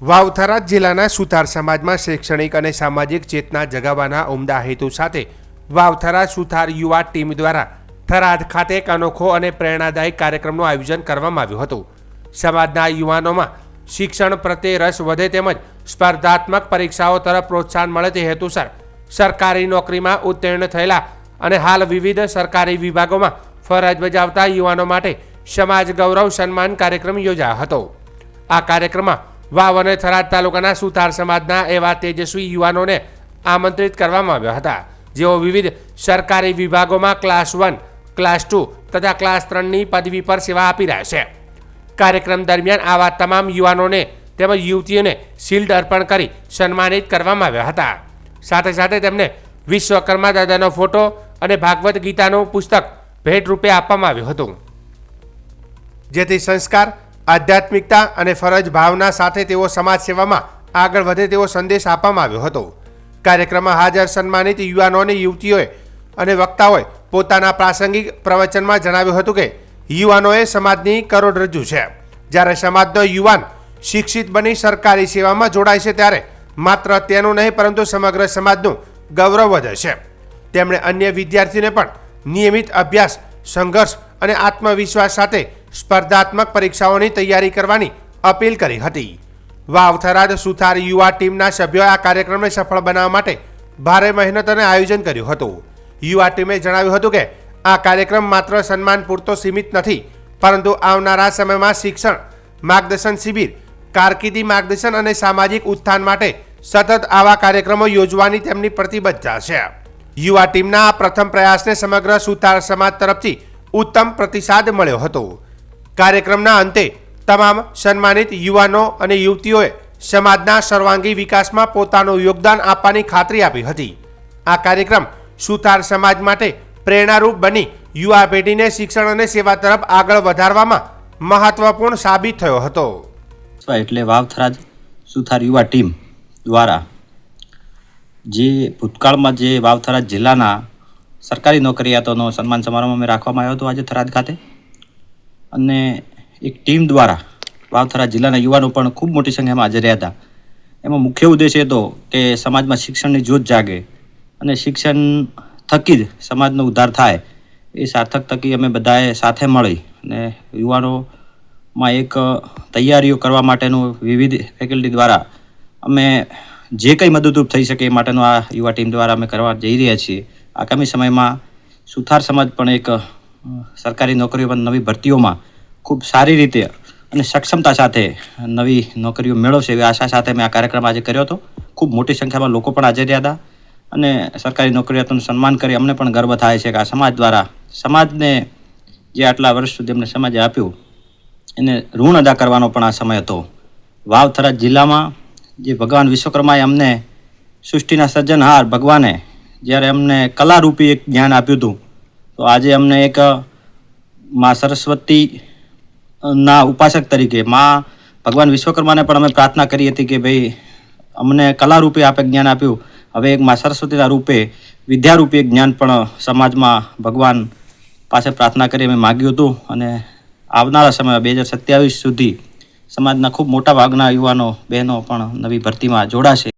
વાવથરા જિલ્લાના સુથાર સમાજમાં શૈક્ષણિક અને સામાજિક ચેતના જગાવવાના ઉમદા હેતુ સાથે વાવથરા સુથાર યુવા ટીમ દ્વારા થરાદ ખાતે એક અનોખો અને પ્રેરણાદાયક કાર્યક્રમનું આયોજન કરવામાં આવ્યું હતું. સમાજના યુવાનોમાં શિક્ષણ પ્રત્યે રસ વધે તેમજ સ્પર્ધાત્મક પરીક્ષાઓ તરફ પ્રોત્સાહન મળે તે હેતુસર સરકારી નોકરીમાં ઉત્તીર્ણ થયેલા અને હાલ વિવિધ સરકારી વિભાગોમાં ફરજ બજાવતા યુવાનો માટે સમાજ ગૌરવ સન્માન કાર્યક્રમ યોજાયો હતો. આ કાર્યક્રમમાં વાવ અને થરાદ તાલુકાના સુથાર સમાજના એવા તેજસ્વી યુવાનોને આમંત્રિત કરવામાં આવ્યા હતા. જેઓ વિવિધ સરકારી વિભાગોમાં ક્લાસ વન, ક્લાસ ટુ તથા ક્લાસ ત્રણની પદવી પર સેવા આપી રહ્યા છે. કાર્યક્રમ દરમિયાન આવા તમામ યુવાનોને તેમજ યુવતીઓને શિલ્ડ અર્પણ કરી સન્માનિત કરવામાં આવ્યા હતા. સાથે સાથે તેમને વિશ્વકર્મા દાદાનો ફોટો અને ભાગવત ગીતાનું પુસ્તક ભેટ રૂપે આપવામાં આવ્યું હતું. જેથી સંસ્કાર આધ્યાત્મિકતા અને ફરજ ભાવના સાથે તેઓ સમાજ સેવામાં આગળ વધે તેવો સંદેશ આપવામાં આવ્યો હતો. કાર્યક્રમમાં હાજર સન્માનિત યુવાનો અને યુવતીઓએ અને વક્તાઓએ પોતાના પ્રાસંગિક પ્રવચનમાં જણાવ્યું હતું કે, યુવાનોએ સમાજની કરોડરજ્જુ છે. જ્યારે સમાજનો યુવાન શિક્ષિત બની સરકારી સેવામાં જોડાય છે ત્યારે માત્ર તેનું નહીં, પરંતુ સમગ્ર સમાજનું ગૌરવ વધે છે. તેમણે અન્ય વિદ્યાર્થીઓને પણ નિયમિત અભ્યાસ, સંઘર્ષ અને આત્મવિશ્વાસ સાથે સ્પર્ધાત્મક પરીક્ષાઓની તૈયારી કરવાની અપીલ કરી હતી. વાવ થરાદ સુથાર યુવા ટીમના સભ્યોએ આ કાર્યક્રમને સફળ બનાવવા માટે ભારે મહેનત અને આયોજન કર્યું હતું. યુવા ટીમે જણાવ્યું હતું કે, આ કાર્યક્રમ માત્ર સન્માન પૂરતો સીમિત નથી, પરંતુ આવનારા સમયમાં શિક્ષણ, માર્ગદર્શન શિબિર, કારકિર્દી માર્ગદર્શન અને સામાજિક ઉત્થાન માટે સતત આવા કાર્યક્રમો યોજવાની તેમની પ્રતિબદ્ધતા છે. યુવા ટીમના આ પ્રથમ પ્રયાસને સમગ્ર સુતાર સમાજ તરફથી ઉત્તમ પ્રતિસાદ મળ્યો હતો. કાર્યક્રમના અંતે તમામ સન્માનિત યુવાનો અને યુવતીઓએ સમાજના સર્વાંગી વિકાસમાં પોતાનું યોગદાન આપવાની ખાતરી આપી હતી. આ કાર્યક્રમ સુથાર સમાજ માટે પ્રેરણારૂપ બની યુવા પેઢીને શિક્ષણ અને સેવા તરફ આગળ વધારવામાં મહત્વપૂર્ણ સાબિત થયો હતો. એટલે વાવથરાજ સુથાર યુવા ટીમ દ્વારા જે ભૂતકાળમાં જે વાવથરાજ જિલ્લાના સરકારી નોકરિયાતોનો સન્માન સમારંભ અમે રાખવામાં આવ્યો હતો આજે થરાદ ખાતે. અને એક ટીમ દ્વારા વાવથરા જિલ્લાના યુવાનો પણ ખૂબ મોટી સંખ્યામાં હાજર રહ્યા હતા. એમાં મુખ્ય ઉદ્દેશ એ હતો કે સમાજમાં શિક્ષણની જોત જાગે અને શિક્ષણ થકી જ સમાજનો ઉદ્ધાર થાય. એ સાર્થક થકી અમે બધાએ સાથે મળી અને યુવાનોમાં એક તૈયારીઓ કરવા માટેનું વિવિધ ફેકલ્ટી દ્વારા અમે જે કંઈ મદદરૂપ થઈ શકે એ માટેનું આ યુવા ટીમ દ્વારા અમે કરવા જઈ રહ્યા છીએ. આગામી સમયમાં સુથાર સમાજ પણ એક સરકારી નોકરીઓમાં નવી ભરતીઓમાં ખૂબ સારી રીતે અને સક્ષમતા સાથે નવી નોકરીઓ મેળવશે એવી આશા સાથે મેં આ કાર્યક્રમ આજે કર્યો હતો. ખૂબ મોટી સંખ્યામાં લોકો પણ હાજર રહ્યા હતા અને સરકારી નોકરીયાતોનું સન્માન કરી અમને પણ ગર્વ થાય છે કે આ સમાજ દ્વારા સમાજને જે આટલા વર્ષ સુધી અમને સમાજે આપ્યું એને ઋણ અદા કરવાનો પણ આ સમય હતો. વાવથરા જિલ્લામાં જે ભગવાન વિશ્વકર્માએ અમને સૃષ્ટિના સર્જનહાર ભગવાને જ્યારે અમને કલારૂપી એક જ્ઞાન આપ્યું હતું તો આજે અમને એક મા સરસ્વતી ના ઉપાસક તરીકે, મા ભગવાન વિશ્વકર્માને પણ અમે પ્રાર્થના કરી હતી કે ભાઈ અમને કલારૂપે આપે જ્ઞાન આપ્યું. હવે એક મા સરસ્વતીના રૂપે, વિદ્યારૂપી જ્ઞાન પણ સમાજમાં ભગવાન પાસે પ્રાર્થના કરી અમે માગ્યું હતું અને આવનારા સમયમાં બે હજાર સત્યાવીસ સુધી સમાજના ખૂબ મોટા ભાગના યુવાનો, બહેનો પણ નવી ભરતીમાં જોડાશે.